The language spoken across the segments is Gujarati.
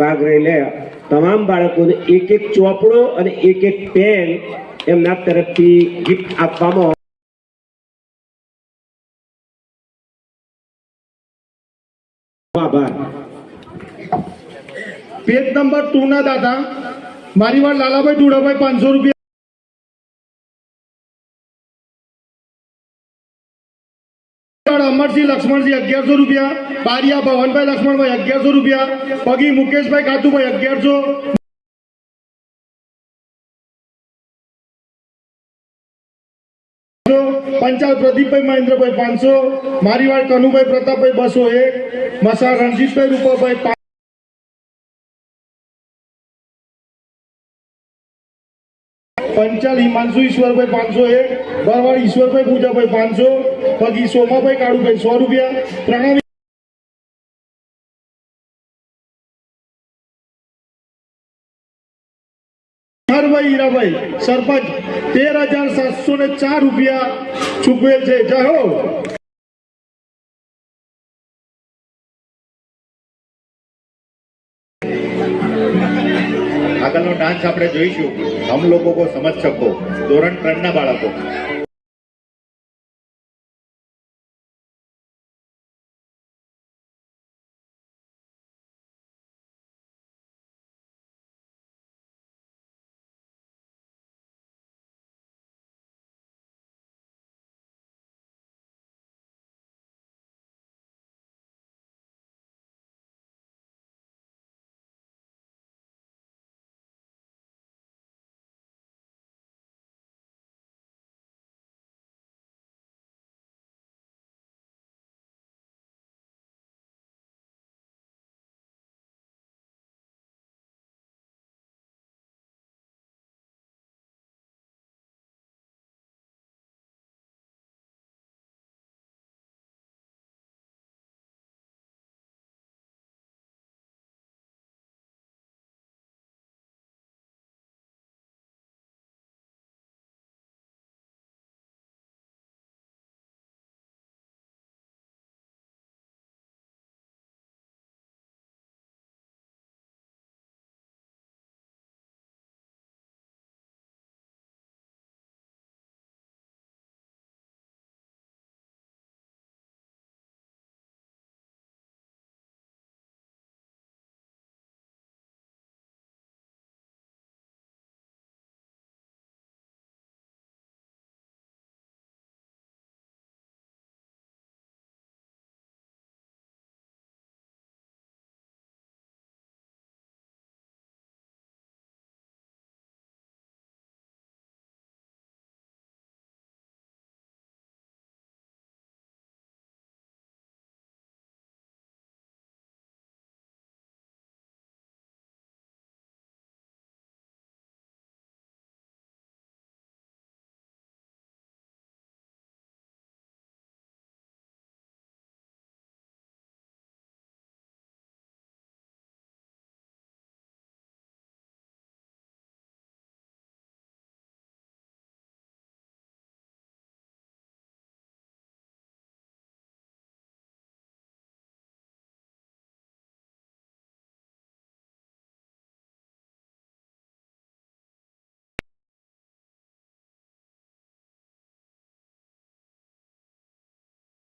ભાગ રહી તમામ બાળકોને એક એક ચોપડો અને એક એક પેન એમના તરફથી ગિફ્ટ આપવામાં આભાર. પેજ નંબર ટુ ના દાદા. મારી વાર લાલાભાઈ ધુડાભાઈ પાંચસો રૂપિયા અમરસિંહ લક્ષ્મણસિંહ અગિયારસો રૂપિયા, બારિયા ભવનભાઈ લક્ષ્મણભાઈ અગિયારસો રૂપિયા, પગી મુકેશભાઈ કાતુભાઈ અગિયારસો. પંચાલ પ્રદીપભાઈ મહેન્દ્રભાઈ પાંચસો મારીવાડ કનુભાઈ પ્રતાપભાઈ બસો એક મસા રણજીતભાઈ રૂપાભાઈ પાંચ પંચાલ હિમાંશુ ઈશ્વરભાઈ પાંચસો એક બરવાડ ઈશ્વરભાઈ પૂજાભાઈ પાંચસો પગી સોમાભાઈ કાળુભાઈ સો રૂપિયા. પ્રણામી. સરપંચ, તેર હજાર સાતસો ને ચાર રૂપિયા ચૂકવેલ છે. જય હો. આગળનો ડાન્સ આપણે જોઈશું. હમ લોકો કો સમજ શકો ધોરણ ત્રણના બાળકો.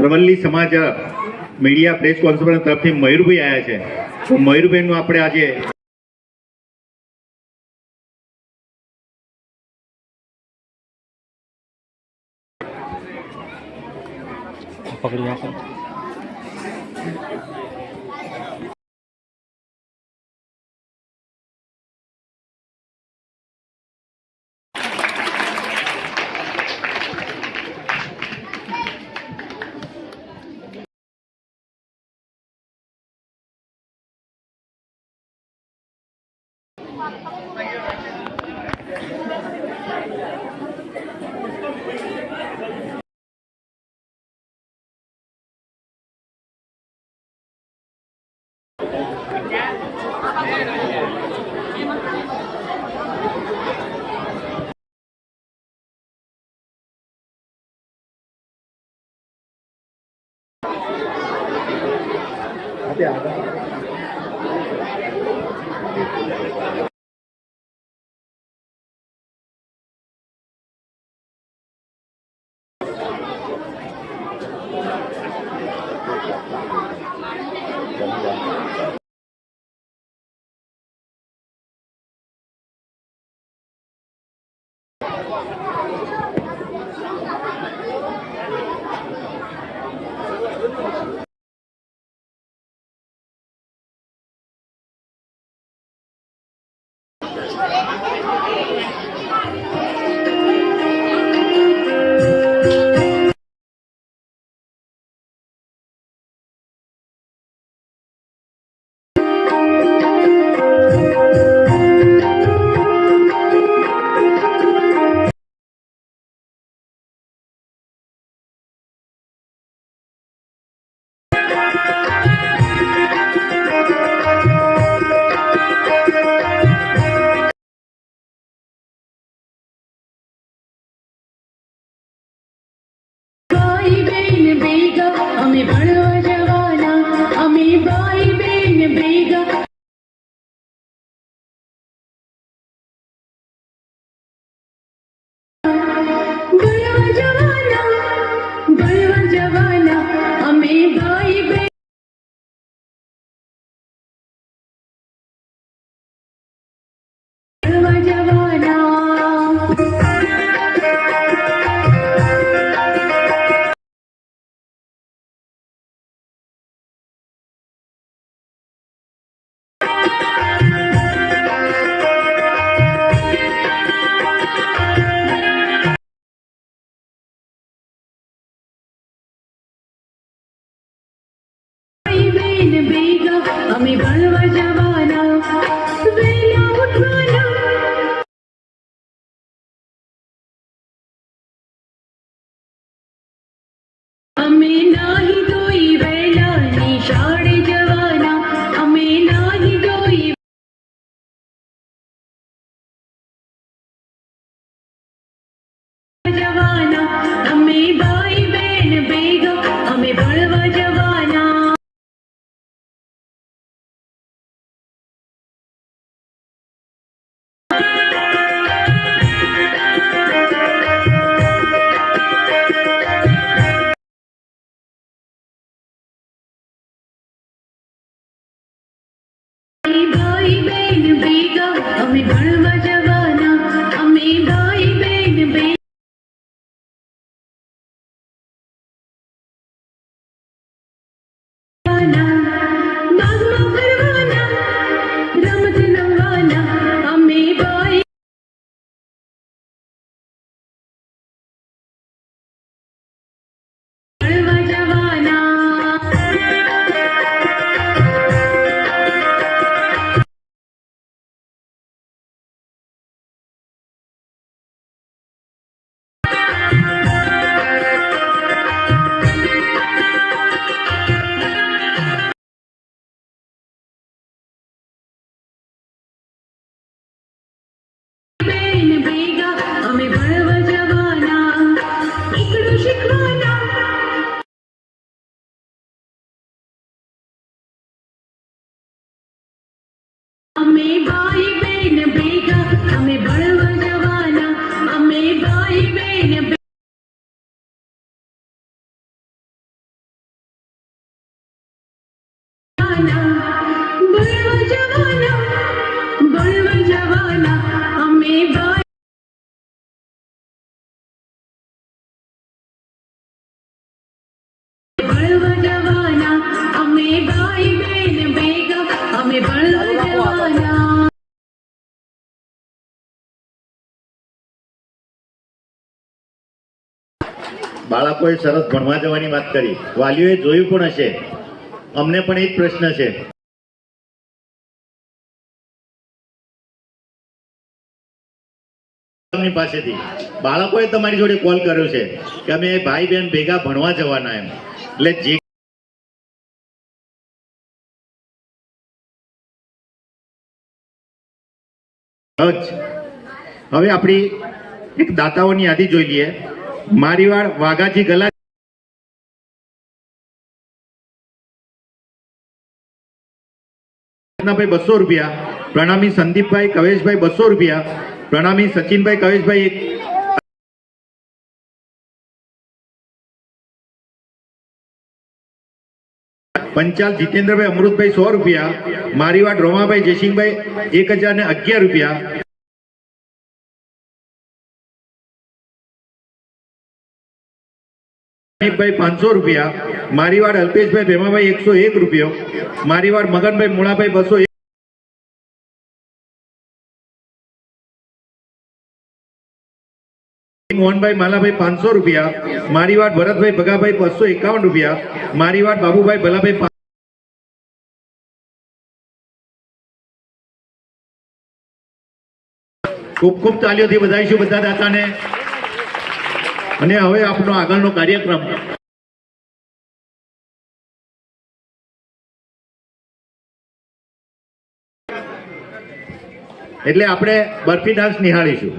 અરવલ્લી સમાજ મીડિયા પ્રેસ કોન્ફરન્સ તરફથી મયુરભાઈ આવ્યા છે. તો મયુરભાઈનું આપણે આજે પકડી બાળકોએ સરસ ભણવા જવાની વાત કરી. વાલીઓએ જોયું પણ હશે. અમને પણ એ જ પ્રશ્ન છે. એમની પાસેથી. બાળકોએ તમારી જોડે કોલ કર્યો છે કે અમે ભાઈ બહેન ભેગા ભણવા જવાના એમ. એટલે જે. હવે આપણી એક દાતાઓની યાદી જોઈ લઈએ. મારીવાડ વાઘાજી ગલા ભાઈ બસો રૂપિયા પ્રણામી સંદીપભાઈ કવેશભાઈ બસો રૂપિયા પ્રણામી સચિનભાઈ કવેશભાઈ પંચાલ જીતેન્દ્રભાઈ અમૃતભાઈ સો રૂપિયા, મારીવાડ રોમાભાઈ જયસિંહભાઈ એક હજાર ને અગિયાર રૂપિયા. ભાઈ પાંચસો રૂપિયા મારીવાડ અલ્પેશભાઈ ભેમાભાઈ એકસો એક રૂપિયો મારીવાડ મગનભાઈ મુળાભાઈ બસો મોહનભાઈ માલાભાઈ પાંચસો રૂપિયા મારીવાડ ભરતભાઈ ભગાભાઈ બસો એકાવન રૂપિયા, મારી મારીવાડ બાબુભાઈ ભલાભાઈ ખૂબ ખૂબ તાલીઓથી વધાવીશું બધા દાતાને. અને હવે આપનો આગળનો કાર્યક્રમ. એટલે આપણે બરફી ડાન્સ નિહાળીશું.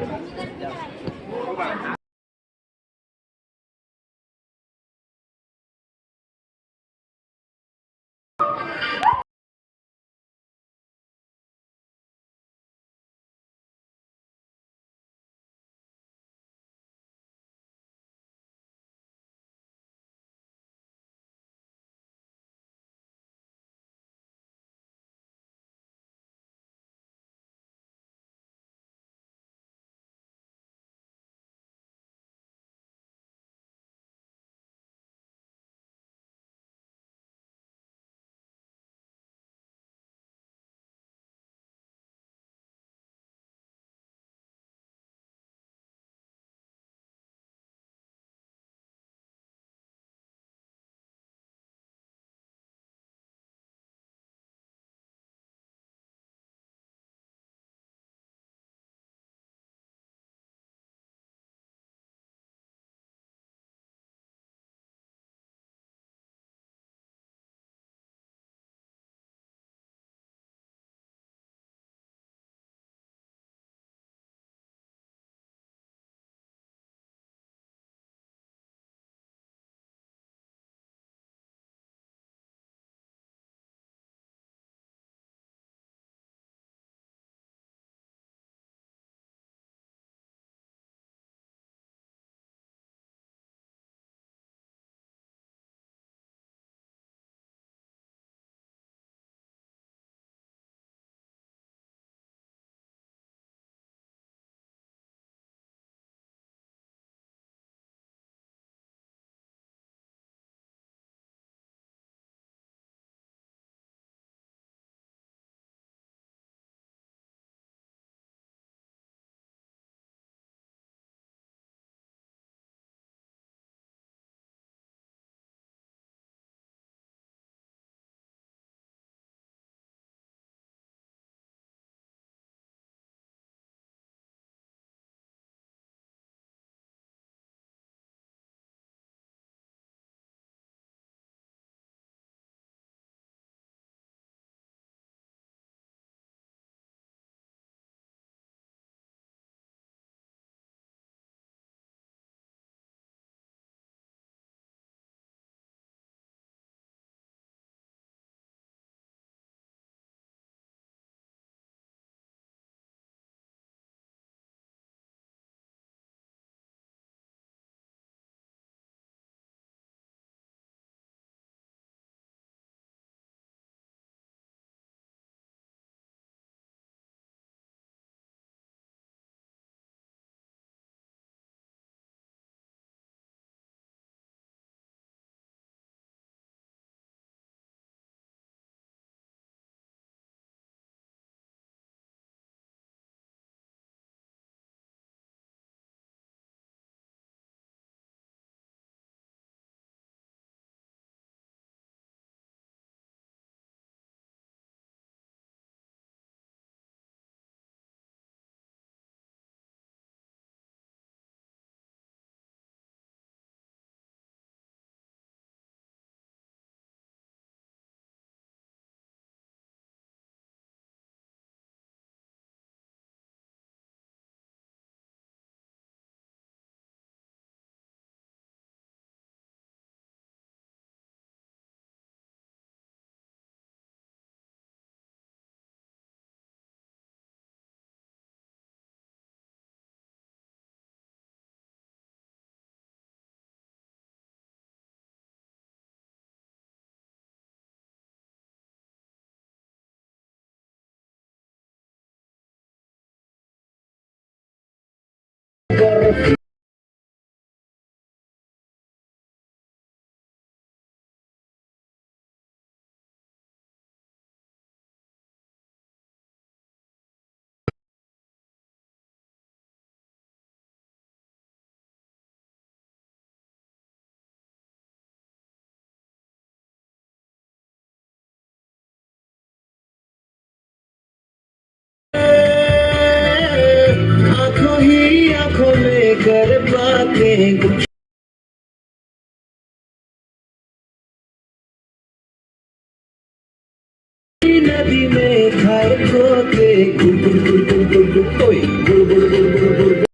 નદી में खाए खोते गुड़ गुड़ गुड़ गुड़ गुड़ गुड़ ओए गुड़ गुड़ गुड़ गुड़ गुड़ गुड़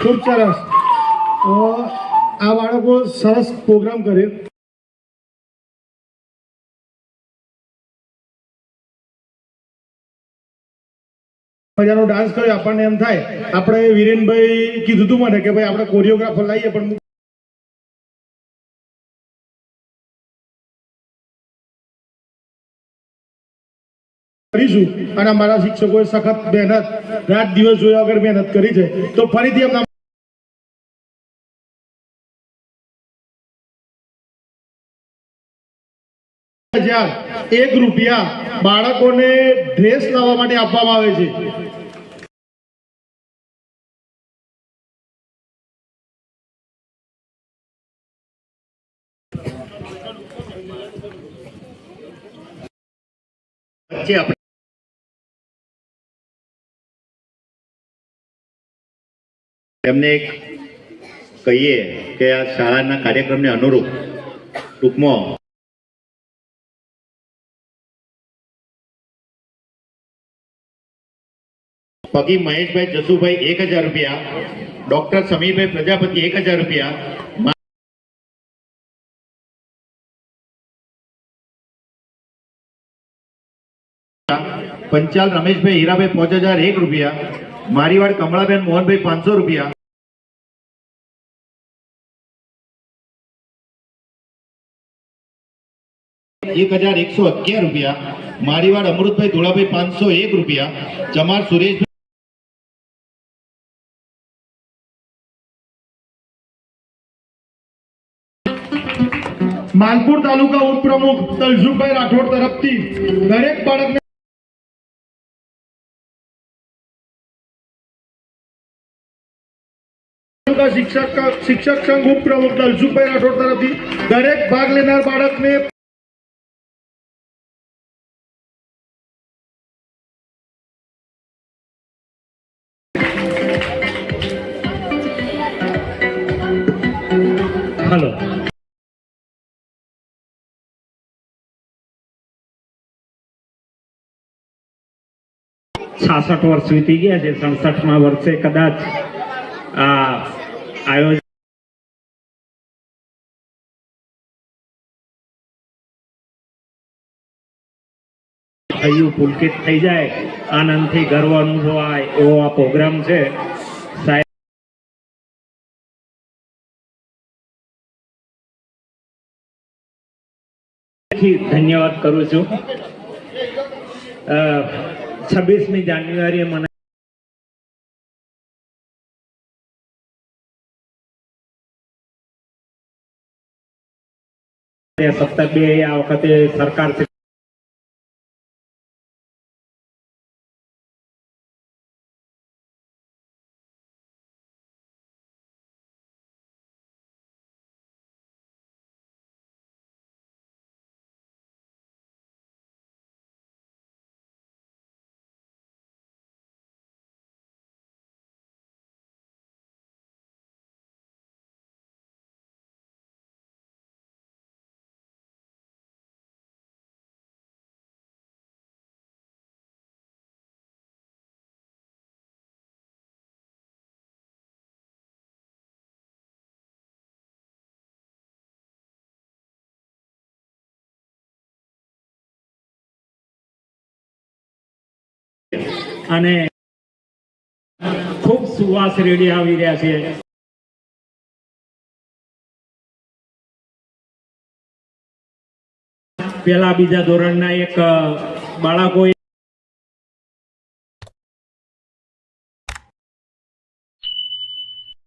ખૂબ સરસ અ, આ બાળકો સરસ પ્રોગ્રામ કરે મજાનો ડાન્સ કર્યો, આપણને એમ થાય. આપણે વિરેનભાઈ કીધું તું મને કે ભાઈ આપણે કોરિયોગ્રાફર લાવીએ પણ કરીશું. અને અમારા શિક્ષકોએ સખત મહેનત, રાત દિવસ જોયા વગર મહેનત કરી છે. તો ફરીથી એમના હજાર એક રૂપિયા બાળકોને ડ્રેસ લાવવા માટે આપવામાં આવે છે. એમને એક કહીએ કે આ શાળાના કાર્યક્રમને અનુરૂપ ટૂંકમાં પગી મહેશભાઈ જસુભાઈ એક હજાર રૂપિયા, ડોક્ટર સમીરભાઈ પ્રજાપતિ એક હજાર રૂપિયા, પંચાલ રમેશભાઈ હીરાભાઈ પાંચ હજાર એક રૂપિયા, મારીવાડ કમળાબેન મોહનભાઈ પાંચસો રૂપિયા. એક હજાર એકસો અગિયાર રૂપિયા, મારીવાડ અમૃતભાઈ ધોળાભાઈ પાંચસો એક રૂપિયા, ચમાર સુરેશ માલપુર તાલુકા ઉપપ્રમુખ તલસુભાઈ રાઠોડ તરફથી દરેક બાળકને શિક્ષક સંઘ ઉપપ્રમુખ તલસુભાઈ રાઠોડ તરફથી દરેક ભાગ લેનાર બાળકને હલો છાસઠ વર્ષ વીતી ગયા છે. સડસઠમાં વર્ષે કદાચ આયોજન થયું, પુલકિત થઈ જાય, આનંદથી ગર્વ અનુભવાય એવો આ પ્રોગ્રામ છે. સાહેબ ધન્યવાદ કરું છું. છવ્વીસમી જાન્યુઆરીએ મને સત્તર બે આ વખતે સરકાર અને ખૂબ સુવાસ રેડી આવી રહ્યા છે. પેલા બીજા ધોરણના એક અ, બાળકો